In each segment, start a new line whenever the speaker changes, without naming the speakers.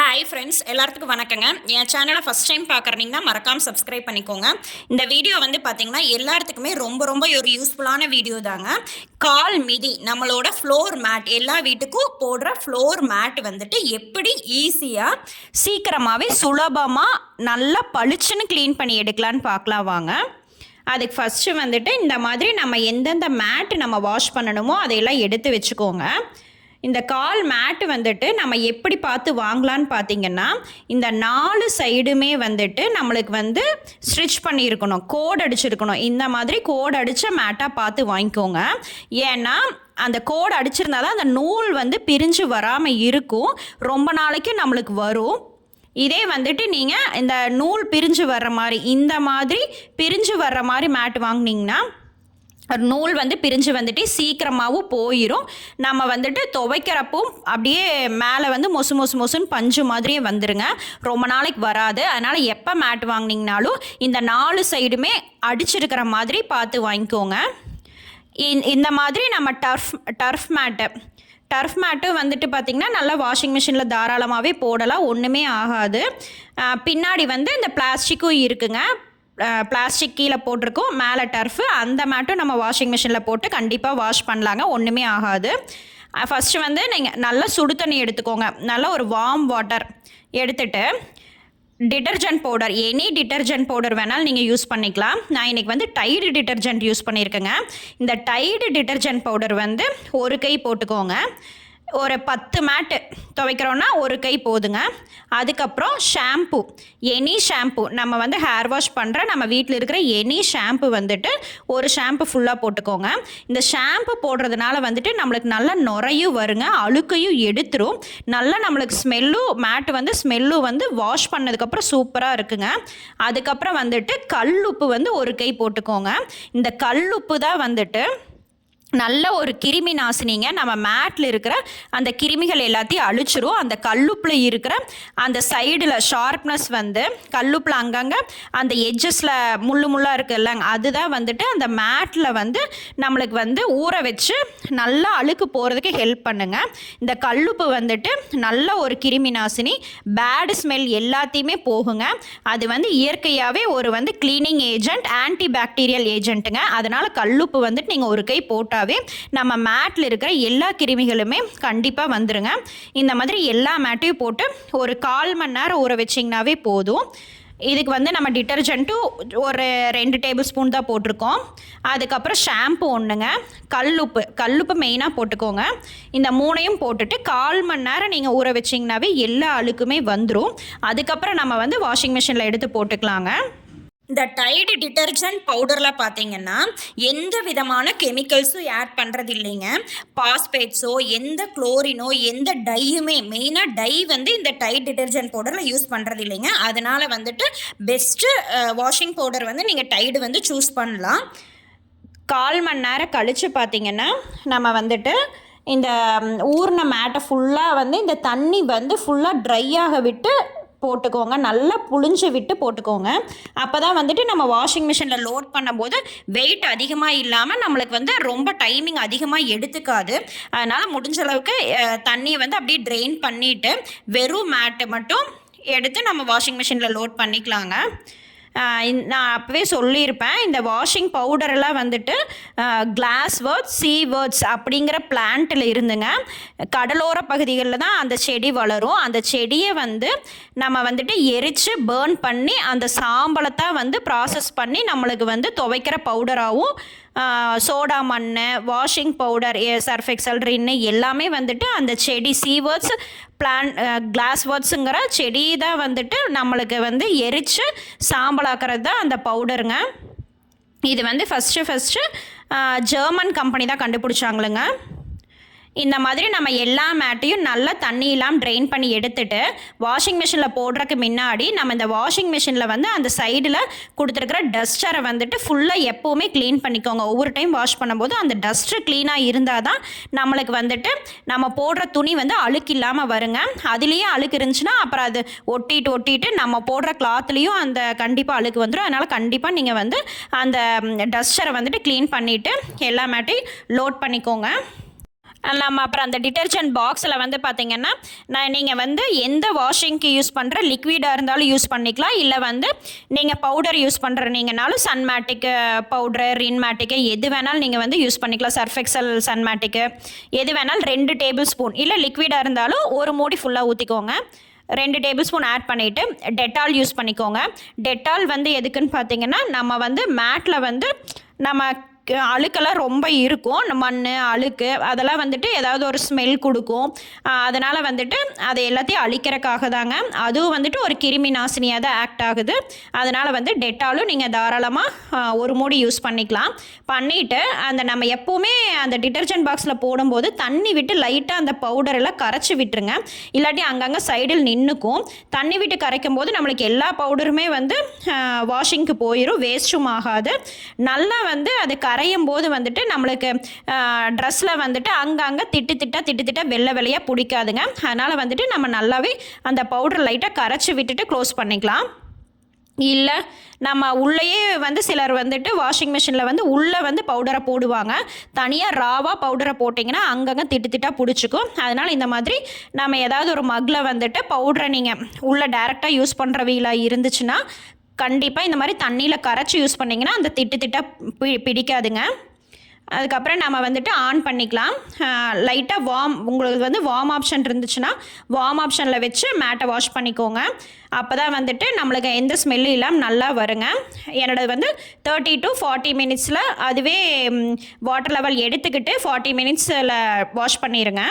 Hi friends எல்லாத்துக்கும் வணக்கங்க. என் சேனலை ஃபஸ்ட் டைம் பார்க்குறீங்கன்னா மறக்காமல் சப்ஸ்கிரைப் பண்ணிக்கோங்க. இந்த வீடியோ வந்து பார்த்திங்கன்னா எல்லாத்துக்குமே ரொம்ப ரொம்ப ஒரு யூஸ்ஃபுல்லான வீடியோ தாங்க. கால் மிதி நம்மளோட ஃப்ளோர் மேட் எல்லா வீட்டுக்கும் போடுற ஃப்ளோர் மேட் வந்துட்டு எப்படி ஈஸியாக சீக்கிரமாகவே சுலபமாக நல்லா பளிச்சுன்னு க்ளீன் பண்ணி எடுக்கலான்னு பார்க்கலாம் வாங்க. அதுக்கு ஃபஸ்ட்டு வந்துட்டு இந்த மாதிரி நம்ம எந்தெந்த மேட் நம்ம வாஷ் பண்ணணுமோ அதையெல்லாம் எடுத்து வச்சுக்கோங்க. இந்த கால் மேட்டு வந்துட்டு நம்ம எப்படி பார்த்து வாங்கலான்னு பார்த்தீங்கன்னா இந்த நாலு சைடுமே வந்துட்டு நம்மளுக்கு வந்து ஸ்ட்ரிச் பண்ணியிருக்கணும் கோட் அடிச்சிருக்கணும். இந்த மாதிரி கோட் அடித்த மேட்டாக பார்த்து வாங்கிக்கோங்க. ஏன்னா அந்த கோட் அடிச்சிருந்தா தான் அந்த நூல் வந்து பிரிஞ்சு வராமல் இருக்கும். ரொம்ப நாளைக்கு நம்மளுக்கு வரும். இதே வந்துட்டு நீங்கள் இந்த நூல் பிரிஞ்சு வர்ற மாதிரி இந்த மாதிரி பிரிஞ்சு வர்ற மாதிரி மேட் வாங்கினீங்கன்னா நூல் வந்து பிரிஞ்சு வந்துட்டு சீக்கிரமாகவும் போயிடும் நம்ம வந்துட்டு துவைக்கிறப்பவும் அப்படியே மேலே வந்து மொசு மொசு மொசுன்னு பஞ்சு மாதிரியே வந்துருங்க. ரொம்ப நாளைக்கு வராது. அதனால் எப்போ மேட் வாங்கினீங்கனாலும் இந்த நாலு சைடுமே அடிச்சிருக்கிற மாதிரி பார்த்து வாங்கிக்கோங்க. இந்த மாதிரி நம்ம turf turf mat. Turf mat வந்துட்டு பார்த்திங்கன்னா நல்லா வாஷிங் மிஷினில் தாராளமாகவே போடலாம். ஒன்றுமே ஆகாது. பின்னாடி வந்து இந்த பிளாஸ்டிக்கும் இருக்குங்க. பிளாஸ்டிக் கீழே போட்டிருக்கோம். மேலே டர்ஃபு அந்த மேட்டும் நம்ம வாஷிங் மிஷினில் போட்டு கண்டிப்பாக வாஷ் பண்ணலாங்க. ஒன்றுமே ஆகாது. ஃபஸ்ட்டு வந்து நீங்கள் நல்லா சுடு தண்ணி எடுத்துக்கோங்க. நல்லா ஒரு வார்ம் வாட்டர் எடுத்துட்டு detergent powder any detergent powder வேணாலும் நீங்கள் யூஸ் பண்ணிக்கலாம். நான் இன்றைக்கி வந்து டைடு டிட்டர்ஜென்ட் யூஸ் பண்ணியிருக்கேங்க. இந்த டைடு டிட்டர்ஜென்ட் பவுடர் வந்து ஒரு கை போட்டுக்கோங்க. ஒரு பத்து மேட்டு துவைக்கிறோன்னா ஒரு கை போதுங்க. அதுக்கப்புறம் ஷாம்பு எனி ஷாம்பு. நம்ம வந்து ஹேர் வாஷ் பண்ணுற நம்ம வீட்டில் இருக்கிற எனி ஷாம்பு வந்துட்டு ஒரு ஷாம்பு ஃபுல்லாக போட்டுக்கோங்க. இந்த ஷாம்பு போடுறதுனால வந்துட்டு நம்மளுக்கு நல்லா நுரையும் வருங்க அழுக்கையும் எடுத்துரும். நல்லா நம்மளுக்கு ஸ்மெல்லும் மேட்டு வந்து ஸ்மெல்லும் வந்து வாஷ் பண்ணதுக்கப்புறம் சூப்பராக இருக்குங்க. அதுக்கப்புறம் வந்துட்டு கல் உப்பு வந்து ஒரு கை போட்டுக்கோங்க. இந்த கல் உப்பு தான் வந்துட்டு நல்ல ஒரு கிருமி நாசினிங்க. நம்ம மேட்டில் இருக்கிற அந்த கிருமிகள் எல்லாத்தையும் அழிச்சிரும். அந்த கல்லுப்பில் இருக்கிற அந்த சைடில் ஷார்ப்னஸ் வந்து கல்லுப்பில் அங்கங்கே அந்த எட்ஜஸில் முள்ளு முள்ளாக இருக்குல்லங்க. அதுதான் வந்துட்டு அந்த மேட்டில் வந்து நம்மளுக்கு வந்து ஊற வச்சு நல்லா அழுக்கு போகிறதுக்கு ஹெல்ப் பண்ணுங்க. இந்த கல்லுப்பு வந்துட்டு நல்ல ஒரு கிருமி நாசினி பேடு ஸ்மெல் எல்லாத்தையுமே போகுங்க. அது வந்து இயற்கையாகவே ஒரு வந்து க்ளீனிங் ஏஜென்ட் ஆன்டி பாக்டீரியல் ஏஜென்ட்டுங்க அதனால் கல்லுப்பு வந்துட்டு நீங்கள் ஒரு கை போட்டால் போட்டாவே நம்ம மேட்டில் இருக்கிற எல்லா கிருமிகளுமே கண்டிப்பாக வந்துடுங்க இந்த மாதிரி எல்லா மேட்டையும் போட்டு ஒரு கால் மணி நேரம் ஊற வச்சிங்கனாவே போதும். இதுக்கு வந்து நம்ம டிட்டர்ஜென்ட்டும் ஒரு ரெண்டு டேபிள் ஸ்பூன் தான் போட்டிருக்கோம். அதுக்கப்புறம் ஷாம்பு ஒன்றுங்க கல்லுப்பு கல்லுப்பு மெயினாக போட்டுக்கோங்க. இந்த மூணையும் போட்டுட்டு கால் மணி நேரம் நீங்கள் ஊற வச்சிங்கனாவே எல்லா அழுக்குமே வந்துடும் அதுக்கப்புறம் நம்ம வந்து வாஷிங் மிஷினில் எடுத்து போட்டுக்கலாங்க. இந்த டைடு டிட்டர்ஜென்ட் பவுடரில் பார்த்தீங்கன்னா எந்த விதமான கெமிக்கல்ஸும் ஆட் பண்ணுறது இல்லைங்க பாஸ்பேட்ஸோ எந்த குளோரினோ எந்த டையுமே மெயினாக டை வந்து இந்த டைட் டிட்டர்ஜென்ட் பவுடரில் யூஸ் பண்ணுறது இல்லைங்க அதனால் வந்துட்டு பெஸ்ட்டு வாஷிங் பவுடர் வந்து நீங்கள் டைடு வந்து சூஸ் பண்ணலாம். கால் மணி நேரம் கழித்து பார்த்தீங்கன்னா நம்ம வந்துட்டு இந்த ஊர்ன மேட்டை ஃபுல்லாக வந்து இந்த தண்ணி வந்து ஃபுல்லாக ட்ரை ஆக விட்டு போட்டுக்கோங்க. நல்லா புழிஞ்சு விட்டு போட்டுக்கோங்க. அப்போ தான் வந்துட்டு நம்ம வாஷிங் மிஷினில் லோட் பண்ணும்போது வெயிட் அதிகமாக இல்லாமல் நம்மளுக்கு வந்து ரொம்ப டைமிங் அதிகமாக எடுத்துக்காது. அதனால் முடிஞ்ச அளவுக்கு தண்ணியை வந்து அப்படியே ட்ரெயின் பண்ணிவிட்டு வெறும் மேட்டு மட்டும் எடுத்து நம்ம வாஷிங் மிஷினில் லோட் பண்ணிக்கலாங்க. நான் அப்போவே சொல்லியிருப்பேன் இந்த வாஷிங் பவுடரெல்லாம் வந்துட்டு கிளாஸ் வேர்ட்ஸ் சீ வேர்ட்ஸ் அப்படிங்கிற பிளான்ட்டில் இருந்துங்க. கடலோர பகுதிகளில் தான் அந்த செடி வளரும். அந்த செடியை வந்து நம்ம வந்துட்டு எரித்து பேர்ன் பண்ணி அந்த சாம்பலத்தை வந்து ப்ராசஸ் பண்ணி நம்மளுக்கு வந்து துவைக்கிற பவுடராகவும் சோடா மண் வாஷிங் பவுடர் சர்ஃப் எக்ஸல் ரின்னு எல்லாமே வந்துட்டு அந்த செடி சீவர்ட்ஸ் பிளான் கிளாஸ் வேர்ட்ஸுங்கிற செடி தான் வந்துட்டு நம்மளுக்கு வந்து எரித்து சாம்பலாக்கிறது தான் அந்த பவுடருங்க இது வந்து ஃபஸ்ட்டு ஃபஸ்ட்டு ஜெர்மன் கம்பெனி தான் கண்டுபிடிச்சாங்களுங்க. இந்த மாதிரி நம்ம எல்லா மேட்டையும் நல்லா தண்ணி இல்லாமல் ட்ரெயின் பண்ணி எடுத்துட்டு வாஷிங் மிஷினில் போடுறதுக்கு முன்னாடி நம்ம இந்த வாஷிங் மிஷினில் வந்து அந்த சைடில் கொடுத்துருக்குற டஸ்டரை வந்துட்டு ஃபுல்லாக எப்போவுமே க்ளீன் பண்ணிக்கோங்க. ஒவ்வொரு டைம் வாஷ் பண்ணும்போது அந்த டஸ்ட்டு க்ளீனாக இருந்தால் தான் நம்மளுக்கு வந்துட்டு நம்ம போடுற துணி வந்து அழுக்கு இல்லாமல் வருங்க. அதுலேயே அழுக்கு இருந்துச்சுன்னா அப்புறம் அது ஒட்டிட்டு ஒட்டிட்டு நம்ம போடுற கிளாத்லேயும் அந்த கண்டிப்பாக அழுக்கு வந்துடும் அதனால் கண்டிப்பாக நீங்கள் வந்து அந்த டஸ்டரை வந்துட்டு க்ளீன் பண்ணிவிட்டு எல்லா மேட்டையும் லோட் பண்ணிக்கோங்க. நம்ம அப்புறம் அந்த டிட்டர்ஜென்ட் பாக்ஸில் வந்து பார்த்தீங்கன்னா நான் நீங்கள் வந்து எந்த வாஷிங்க்கு யூஸ் பண்ணுற லிக்விடாக இருந்தாலும் யூஸ் பண்ணிக்கலாம். இல்லை வந்து நீங்கள் பவுடர் யூஸ் பண்ணுறீங்கனாலும் சன்மேட்டிக்கு பவுட்ரு ரின்மேட்டிக்கு எது வேணாலும் நீங்கள் வந்து யூஸ் பண்ணிக்கலாம். சர்ஃபெக்சல் சன்மேட்டிக்கு எது வேணாலும் ரெண்டு டேபிள் ஸ்பூன் இல்லை லிக்விடாக இருந்தாலும் ஒரு மூடி ஃபுல்லாக ஊற்றிக்கோங்க ரெண்டு டேபிள் ஸ்பூன் ஆட் பண்ணிவிட்டு டெட்டால் யூஸ் பண்ணிக்கோங்க. டெட்டால் வந்து எதுக்குன்னு பார்த்தீங்கன்னா நம்ம வந்து மேட்டில் வந்து நம்ம அழுக்கெல்லாம் ரொம்ப இருக்கும். மண் அழுக்கு அதெல்லாம் வந்துட்டு ஏதாவது ஒரு ஸ்மெல் கொடுக்கும். அதனால் வந்துட்டு அதை எல்லாத்தையும் அழிக்கிறக்காக தாங்க. அதுவும் வந்துட்டு ஒரு கிருமி நாசினியாக தான் ஆக்ட் ஆகுது. அதனால் வந்து டெட்டாலும் நீங்கள் தாராளமாக ஒரு மூடி யூஸ் பண்ணிக்கலாம். பண்ணிவிட்டு அந்த நம்ம எப்போவுமே அந்த டிட்டர்ஜென்ட் பாக்ஸில் போடும்போது தண்ணி விட்டு லைட்டாக அந்த பவுடரெல்லாம் கரைச்சி விட்டுருங்க. இல்லாட்டி அங்கங்கே சைடில் நின்றுக்கும் தண்ணி விட்டு கரைக்கும் போது நம்மளுக்கு எல்லா பவுடருமே வந்து வாஷிங்க்கு போயிடும் வேஸ்ட்டும் ஆகாது. நல்லா வந்து அது க கரையும் போது வந்துட்டு நம்மளுக்கு ட்ரெஸ்ஸில் வந்துட்டு அங்கங்கே திட்டு திட்டா திட்டு திட்டா வெள்ளை வெள்ளையாக பிடிக்காதுங்க. அதனால் வந்துட்டு நம்ம நல்லாவே அந்த பவுடர் லைட்டாக கரைச்சி விட்டுட்டு க்ளோஸ் பண்ணிக்கலாம். இல்லை நம்ம உள்ளேயே வந்து சிலர் வந்துட்டு வாஷிங் மிஷினில் வந்து உள்ளே வந்து பவுடரை போடுவாங்க. தனியாக ராவாக பவுடரை போட்டிங்கன்னா அங்கங்கே திட்டு திட்டாக பிடிச்சிக்கும். அதனால் இந்த மாதிரி நம்ம ஏதாவது ஒரு மக்கில் வந்துட்டு பவுடரை நீங்கள் உள்ளே டேரெக்டாக யூஸ் பண்ணுறவீங்களா இருந்துச்சுன்னா கண்டிப்பாக இந்த மாதிரி தண்ணியில் கரைச்சி யூஸ் பண்ணிங்கன்னா அந்த திட்டு திட்டாக பி பிடிக்காதுங்க. அதுக்கப்புறம் நம்ம வந்துட்டு ஆன் பண்ணிக்கலாம். லைட்டாக வார்ம் உங்களுக்கு வந்து வார்ம் ஆப்ஷன் இருந்துச்சுன்னா வார்ம் ஆப்ஷனில் வச்சு மேட்டை வாஷ் பண்ணிக்கோங்க. அப்போ தான் வந்துட்டு நம்மளுக்கு எந்த ஸ்மெல்லும் இல்லாமல் நல்லா வருங்க. என்னோடது வந்து தேர்ட்டி டு ஃபார்ட்டி மினிட்ஸில் அதுவே வாட்டர் லெவல் எடுத்துக்கிட்டு ஃபார்ட்டி மினிட்ஸில் வாஷ் பண்ணிடுங்க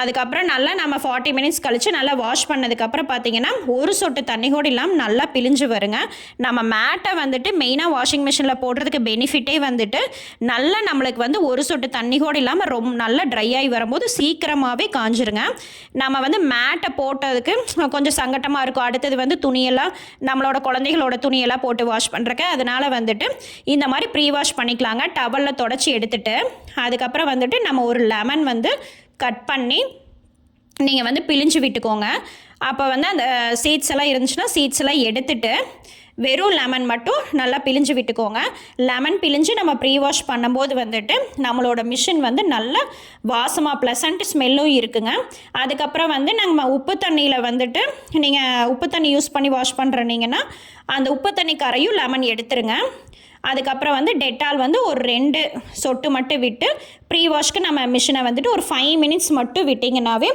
அதுக்கப்புறம் நல்லா நம்ம ஃபார்ட்டி மினிட்ஸ் கழித்து நல்லா வாஷ் பண்ணதுக்கப்புறம் பார்த்தீங்கன்னா ஒரு சொட்டு தண்ணி கூட இல்லாமல் நல்லா பிழிஞ்சு வருங்க. நம்ம மேட்டை வந்துட்டு மெயினாக வாஷிங் மிஷினில் போடுறதுக்கு பெனிஃபிட்டே வந்துட்டு நல்லா நம்மளுக்கு வந்து ஒரு சொட்டு தண்ணி கூட இல்லாமல் ரொம்ப நல்லா ட்ரை ஆகி வரும்போது சீக்கிரமாகவே காஞ்சிருங்க. நம்ம வந்து மேட்டை போட்டதுக்கு கொஞ்சம் சங்கட்டமாக இருக்கும். அடுத்தது வந்து துணியெல்லாம் நம்மளோட குழந்தைகளோட துணியெல்லாம் போட்டு வாஷ் பண்ணுறக்கு அதனால் வந்துட்டு இந்த மாதிரி ப்ரீ வாஷ் பண்ணிக்கலாங்க. டவலில் தொடச்சி எடுத்துட்டு அதுக்கப்புறம் வந்துட்டு நம்ம ஒரு லெமன் வந்து கட் பண்ணி நீங்கள் வந்து பிழிஞ்சு விட்டுக்கோங்க. அப்போ வந்து அந்த சீட்ஸ் எல்லாம் இருந்துச்சுன்னா சீட்ஸ் எல்லாம் எடுத்துட்டு வெறும் லெமன் மட்டும் நல்லா பிழிஞ்சு விட்டுக்கோங்க. லெமன் பிழிஞ்சு நம்ம ப்ரீ வாஷ் பண்ணும்போது வந்துட்டு நம்மளோட மிஷின் வந்து நல்ல வாசமாக ப்ளசண்ட் ஸ்மெல்லும் இருக்குங்க. அதுக்கப்புறம் வந்து நம்ம உப்பு தண்ணியில் வந்துட்டு நீங்கள் உப்பு தண்ணி யூஸ் பண்ணி வாஷ் பண்ணுறீங்கன்னா அந்த உப்பு தண்ணி கரையும் லெமன் எடுத்துருங்க. அதுக்கப்புறம் வந்து டெட்டால் வந்து ஒரு ரெண்டு சொட்டு மட்டும் விட்டு ப்ரீ வாஷ்க்கு நம்ம மிஷினை வந்துட்டு ஒரு ஃபைவ் மினிட்ஸ் மட்டும் விட்டிங்கனாவே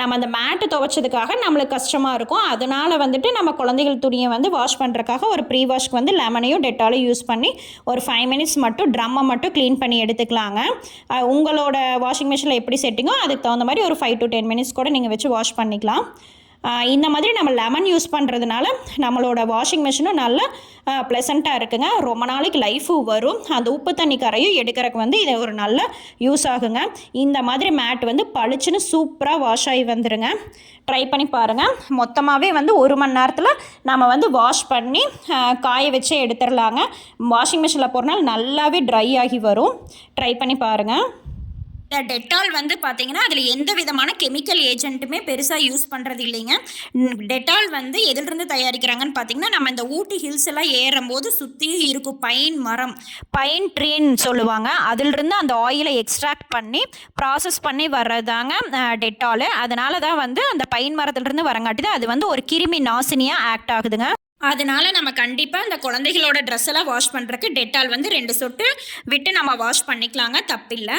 நம்ம அந்த மேட்டு துவைச்சதுக்காக நம்மளுக்கு கஷ்டமாக இருக்கும். அதனால் வந்துட்டு நம்ம குழந்தைகள் துணியை வந்து வாஷ் பண்ணுறக்காக ஒரு ப்ரீ வாஷ்க்கு வந்து லெமனையும் டெட்டாலும் யூஸ் பண்ணி ஒரு ஃபைவ் மினிட்ஸ் மட்டும் ட்ரம்மை மட்டும் க்ளீன் பண்ணி எடுத்துக்கலாங்க. உங்களோட வாஷிங் மிஷினில் எப்படி செட்டிங்கோ அதுக்கு தகுந்த மாதிரி ஒரு ஃபைவ் டு டென் மினிட்ஸ் கூட நீங்கள் வச்சு வாஷ் பண்ணிக்கலாம். இந்த மாதிரி நம்ம லெமன் யூஸ் பண்ணுறதுனால நம்மளோட வாஷிங் மிஷினும் நல்லா ப்ளசண்ட்டாக இருக்குங்க. ரொம்ப நாளைக்கு லைஃபும் வரும். அந்த உப்பு தண்ணி கரையும் எடுக்கிறதுக்கு வந்து இது ஒரு நல்ல யூஸ் ஆகுங்க. இந்த மாதிரி மேட் வந்து பளிச்சுன்னு சூப்பராக வாஷ் ஆகி வந்துடுங்க ட்ரை பண்ணி பாருங்கள் மொத்தமாகவே வந்து ஒரு மணி நேரத்தில் நம்ம வந்து வாஷ் பண்ணி காய வச்சு எடுத்துடலாங்க வாஷிங் மிஷினில் போகிறனால நல்லாவே ட்ரை ஆகி வரும். ட்ரை பண்ணி பாருங்கள் டெட்டால் வந்து பார்த்தீங்கன்னா அதில் எந்த விதமான கெமிக்கல் ஏஜென்ட்டுமே பெருசாக யூஸ் பண்ணுறது இல்லைங்க. டெட்டால் வந்து எதிலிருந்து தயாரிக்கிறாங்கன்னு பார்த்தீங்கன்னா நம்ம இந்த ஊட்டி ஹில்ஸ் எல்லாம் ஏறும்போது சுற்றி இருக்கும் பைன் மரம் பைன் ட்ரீன்னு சொல்லுவாங்க. அதிலிருந்து அந்த ஆயிலை எக்ஸ்ட்ராக்ட் பண்ணி ப்ராசஸ் பண்ணி வர்றதாங்க டெட்டால் அதனால தான் வந்து அந்த பைன் மரத்துலேருந்து வரங்காட்டி தான் அது வந்து ஒரு கிருமி நாசினியாக ஆக்ட் ஆகுதுங்க. அதனால நம்ம கண்டிப்பாக இந்த குழந்தைகளோட ட்ரெஸ் எல்லாம் வாஷ் பண்ணுறதுக்கு டெட்டால் வந்து ரெண்டு சொட்டு விட்டு நம்ம வாஷ் பண்ணிக்கலாங்க தப்பில்லை.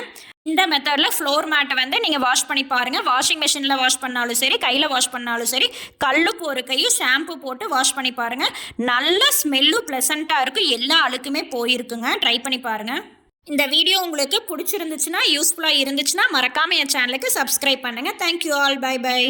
இந்த மெத்தடில் ஃப்ளோர் மேட்டை வந்து நீங்கள் வாஷ் பண்ணி பாருங்கள் வாஷிங் மிஷினில் வாஷ் பண்ணாலும் சரி கையில் வாஷ் பண்ணாலும் சரி கல்லுக்கு ஒரு கையும் ஷாம்பு போட்டு வாஷ் பண்ணி பாருங்கள் நல்ல ஸ்மெல்லும் ப்ளசண்ட்டாக இருக்கும். எல்லா அழுக்குமே போயிருக்குங்க. ட்ரை பண்ணி பாருங்கள் இந்த வீடியோ உங்களுக்கு பிடிச்சிருந்துச்சுன்னா யூஸ்ஃபுல்லாக இருந்துச்சுன்னா மறக்காமல் என் சேனலுக்கு சப்ஸ்கிரைப் பண்ணுங்கள் தேங்க்யூ ஆல் பை பை